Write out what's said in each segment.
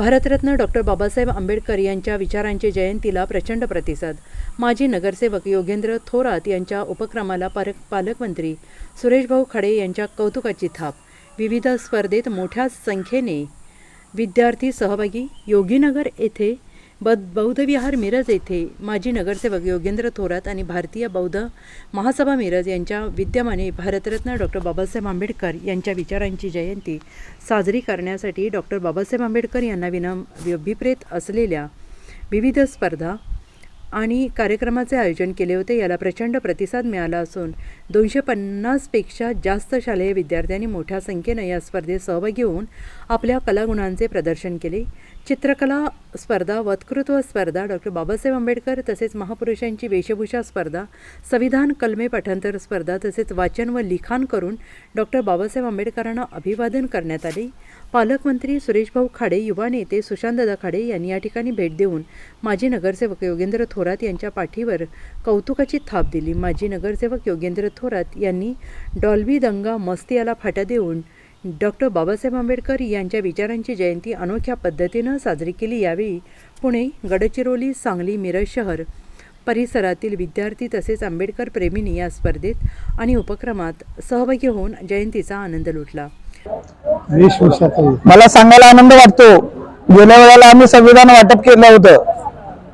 Bharat Ratna doctor Babasaheb Ambedkar यांच्या विचारांच्या जयंतीला प्रचंड प्रतिसाद. माजी नगरसेवक योगेंद्र थोरात यांच्या उपक्रमाला पार पालकमंत्री सुरेशभाऊ खडे यांच्या कौतुकाची थाप. विविध स्पर्धेत मोठ्या संख्येने विद्यार्थी सहभागी योगीनगर येथे ब बौद्धविहार मिरज येथे माजी नगरसेवक योगेंद्र थोरात आणि भारतीय बौद्ध महासभा मिरज यांच्या विद्यमाने भारतरत्न डॉक्टर बाबासाहेब आंबेडकर यांच्या विचारांची जयंती साजरी करण्यासाठी डॉक्टर बाबासाहेब आंबेडकर यांना विनम अभिप्रेत असलेल्या विविध स्पर्धा आणि कार्यक्रमाचे आयोजन केले होते. याला प्रचंड प्रतिसाद मिळाला असून दोनशे पन्नासपेक्षा जास्त शालेय विद्यार्थ्यांनी मोठ्या संख्येनं या स्पर्धेत सहभागी होऊन आपल्या कलागुणांचे प्रदर्शन केले. चित्रकला स्पर्धा वक्तृत्व स्पर्धा डॉक्टर बाबासाहेब आंबेडकर तसेच महापुरुषांची वेशभूषा स्पर्धा संविधान कलमे पाठांतर स्पर्धा तसेच वाचन व लिखाण करून डॉक्टर बाबासाहेब आंबेडकरांना अभिवादन करण्यात आले. पालकमंत्री सुरेशभाऊ खाडे युवा नेते सुशांतदा खाडे यांनी या ठिकाणी भेट देऊन माजी नगरसेवक योगेंद्र थोरात यांच्या पाठीवर कौतुकाची थाप दिली. माजी नगरसेवक योगेंद्र थोरात यांनी डॉल्बी दंगा मस्ती याला फाटा देऊन डॉक्टर बाबासाहेब आंबेडकर यांच्या विचारांची जयंती अनोख्या पद्धतीनं साजरी केली यावेळी पुणे गडचिरोली सांगली मिरज शहर परिसरातील विद्यार्थी तसेच आंबेडकर प्रेमींनी या स्पर्धेत आणि उपक्रमात सहभागी होऊन जयंतीचा आनंद लुटला. मला सांगायला आनंद वाटतो. गेल्या वेळेला आम्ही संविधान वाटप केलं होतं.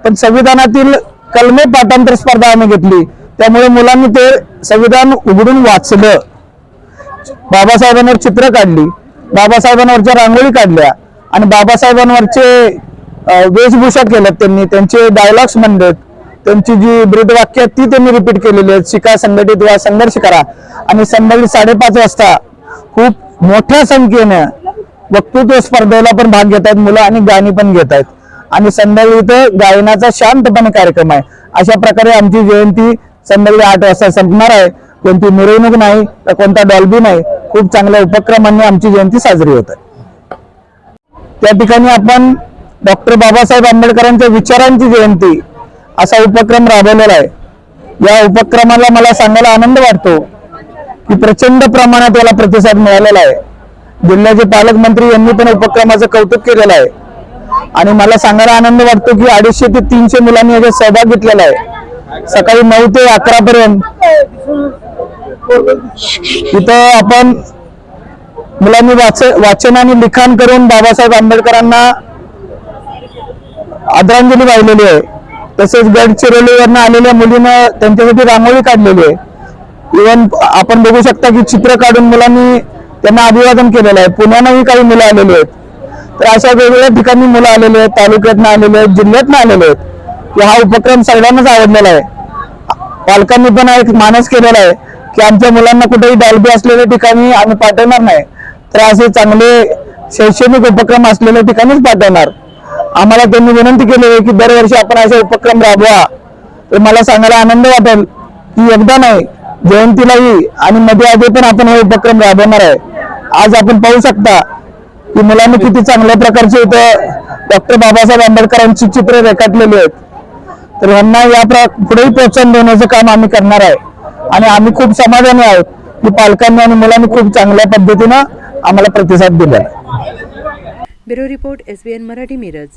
पण संविधानातील कलमे पाठांतर स्पर्धा आम्ही घेतली. त्यामुळे मुलांनी ते संविधान उघडून वाचलं. बाबासाहेबांवर चित्र काढली बाबासाहेबांवरच्या रांगोळी काढल्या आणि बाबासाहेबांवरचे वेशभूषा केल्यात त्यांनी. त्यांचे डायलॉग्स म्हणलेत. त्यांची जी ब्रीदवाक्य आहेत ती त्यांनी रिपीट केलेली आहेत. शिका संघटित व्हा संघर्ष करा. आणि संध्याकाळी साडेपाच वाजता खूप मोठ्या संख्येनं वक्तृत्व स्पर्धेला पण भाग घेत आहेत मुलं आणि गाणी पण घेत आहेत. आणि संध्याकाळी इथं गायनाचा शांतपणे कार्यक्रम आहे. अशा प्रकारे आमची जयंती संध्याकाळी आठ वाजता संपणार आहे. कोणती मिरवणूक नाही तर कोणता डॉल्बी नाही खूप चांगल्या उपक्रमांनी आमची जयंती साजरी होत आहे. त्या ठिकाणी आपण डॉक्टर बाबासाहेब आंबेडकरांच्या विचारांची जयंती असा उपक्रम राबवलेला आहे. या उपक्रमाला मला सांगायला आनंद वाटतो की प्रचंड प्रमाणात याला प्रतिसाद मिळालेला आहे. जिल्ह्याचे पालकमंत्री यांनी पण उपक्रमाचं कौतुक केलेलं आहे. आणि मला सांगायला आनंद वाटतो की अडीचशे ते तीनशे मुलांनी याच्यात सहभाग घेतलेला आहे. सकाळी नऊ ते अकरा पर्यंत इथं आपण मुलांनी वाचन आणि लिखाण करून बाबासाहेब आंबेडकरांना आदरांजली वाहिलेली आहे. तसेच गडचिरोलीवरनं आलेल्या मुलीनं त्यांच्यासाठी रांगोळी काढलेली आहे. इव्हन आपण बघू शकता की चित्र काढून मुलांनी त्यांना अभिवादन केलेलं आहे. पुण्यानंही काही मुलं आलेली आहेत. तर अशा वेगवेगळ्या ठिकाणी मुलं आलेली आहेत. तालुक्यातनं आलेले आहेत जिल्ह्यातनं आलेले आहेत. हा उपक्रम सगळ्यांनाच आवडलेला आहे. पालकांनी पण एक मानस केलेला आहे. की आमच्या मुलांना कुठेही डालबी असलेल्या ठिकाणी आम्ही पाठवणार नाही. तर असे चांगले शैक्षणिक उपक्रम असलेल्या ठिकाणीच पाठवणार. आम्हाला त्यांनी विनंती केली आहे की दरवर्षी आपण असे उपक्रम राबवा. तर मला सांगायला आनंद वाटेल की एकदा नाही जयंतीलाही आणि मध्ये आधी पण आपण हे उपक्रम राबवणार आहे. आज आपण पाहू शकता की मुलांनी किती चांगल्या प्रकारचे इथं डॉक्टर बाबासाहेब आंबेडकरांची चित्र रेखाटलेली आहेत. तर यांना या प्र- पुढेही प्रोत्साहन देण्याचं काम आम्ही करणार आहे. आणि आम्ही खूप समाधानी आहोत. की पालकांनी आणि मुलांनी खूप चांगल्या पद्धतीनं आम्हाला प्रतिसाद दिला bureau report S N Marathi Miraj.